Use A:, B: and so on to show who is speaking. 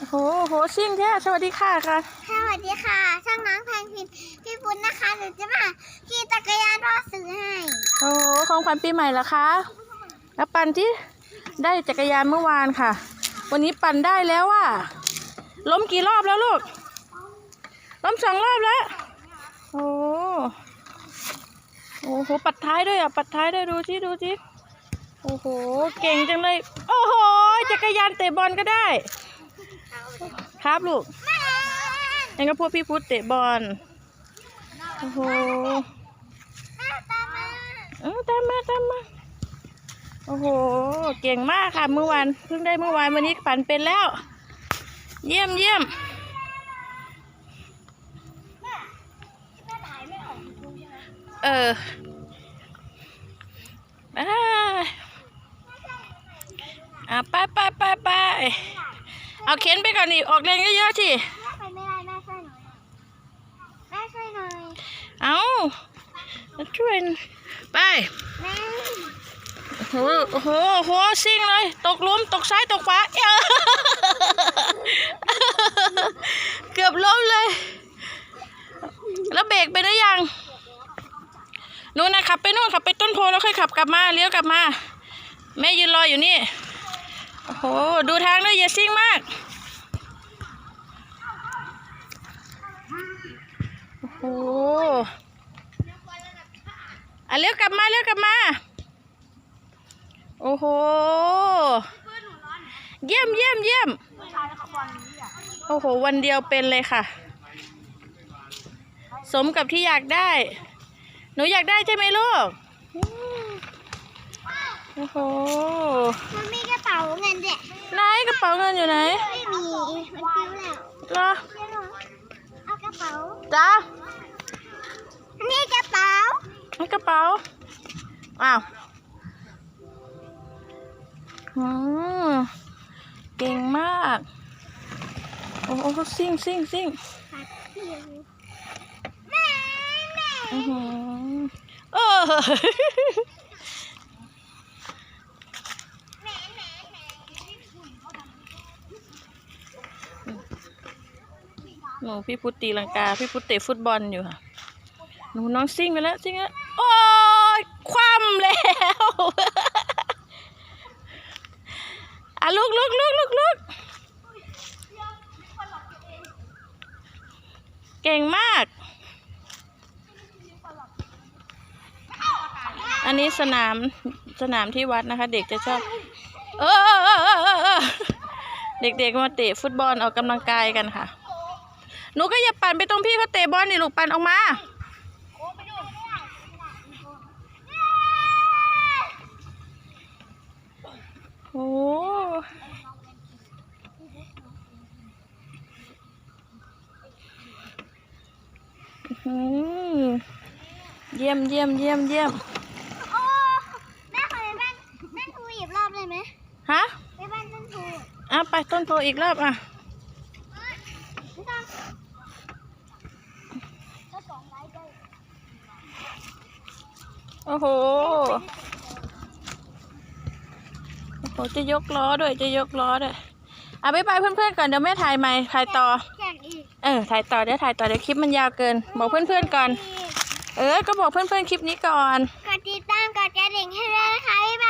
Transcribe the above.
A: โอ้โหโหซิ่งแท้สวัสดีค่ะค่ะ
B: สวัสดีค่ะ ช่างน้องแพงพินพี่ปุ้นนะคะหนูจะมาขี่จักรยานพ่อซื้อให้
A: โอ้โหของขวัญปีใหม่เหรอคะแล้วปันที่ได้จักรยานเมื่อวานค่ะ วันนี้ปั่นได้แล้วอะล้มกี่รอบแล้วลูก ล้มสองรอบแล้วโอ้โหโอ้โหปัดท้ายด้วยอะปัดท้ายด้วยดูสิดูสิโอ้โหเก่งจังเลย โอ้โหจักรยานเตะบอลก็ได้ ครับลูกยังก็พวกพี่พุทธเตะบอล โอ้โห
B: ตามมา
A: เออตามมาตามมา โอ้โห เก่งมากค่ะเมื่อวาน เพิ่งได้เมื่อวานวันนี้ปั่นเป็นแล้ว เยี่ยมเยี่ยมเออไปอะไปไปไปไป เอาเข็นไปก่อนดิออกแรงเยอะๆสิ
B: แม่ไปไม่ได้แม่ช่วยหน่อยแม่ช่วยหน่อย
A: เอามาช่วยไป
B: แม่
A: โอ้โหโอ้โหโอ้โหซิ่งเลย ตกหลุมตกซ้ายตกขวาเอ้ยเกือบล้มเลย แล้วเบรกไปได้ยังนู่นนะขับไปนู่นขับไปต้นโพแล้วค่อยขับกลับมาเลี้ยวกลับมา แม่ยืนรออยู่นี่ โอ้โห ดูทางด้วยอย่าซิ่งมาก โอ้โหอะเลี้ยวกลับมาเลี้ยวกลับมา โอ้โห เยี่ยมเยี่ยมเยี่ยม โอ้โห วันเดียวเป็นเลยค่ะ สมกับที่อยากได้ หนูอยากได้ใช่ไหมลูก โอ้โห
B: มันมีกระเป๋าเงินา
A: เงินอยู่ไหน
B: ไม่มีมันปิ้วแล้ว
A: เหรอ
B: เดี๋ยวหนูเอากระเป๋า
A: จ้า
B: นี่กระเป๋า
A: ให้กระเป๋าอ้าวอืมเก่งมาก โอ้โหซิ่งซิ่งซิ่ง
B: แม่แม่
A: อือหือเออ
B: แม่แม่แม่
A: หนูพี่พุทธตีลังกา พี่พุทธเตะฟุตบอลอยู่ค่ะหนูน้องซิ่งไปแล้วซิ่งแล้วโอ้ยคว่ำแล้วอะลุกลุกลุกลุกลุกเก่งมาก อันนี้สนามสนามที่วัดนะคะ เด็กจะชอบ เออเด็กๆมาเตะฟุตบอลออกกำลังกายกันค่ะ หนูก็อย่าปั่นไปตรงพี่เขาเตะบอลนี่ลูกปั่นออกมา โอ้อื้อหือเยี่ยมเยี่ยมเยี่ยมเยี่ยม
B: โอ้แม่ขอไปบ้านแม่ทูอีกรอบเลยไหม
A: ฮะ
B: ไปบ้านต้นทู
A: อะไปต้นโพอีกรอบอะ โอ้โห โอ้โห จะยกล้อด้วย จะยกล้อด้วยอะบ๊ายบายเพื่อนๆก่อนเดี๋ยวแม่ถ่ายใหม่ถ่ายต่อ เออ ถ่ายต่อเดี๋ยวถ่ายต่อเดี๋ยวคลิปมันยาวเกิน บอกเพื่อนๆก่อน เออ ก็บอกเพื่อนๆคลิปนี้ก่อน
B: กดติดตาม กดกระดิ่งให้ด้วยนะคะ บ๊ายบาย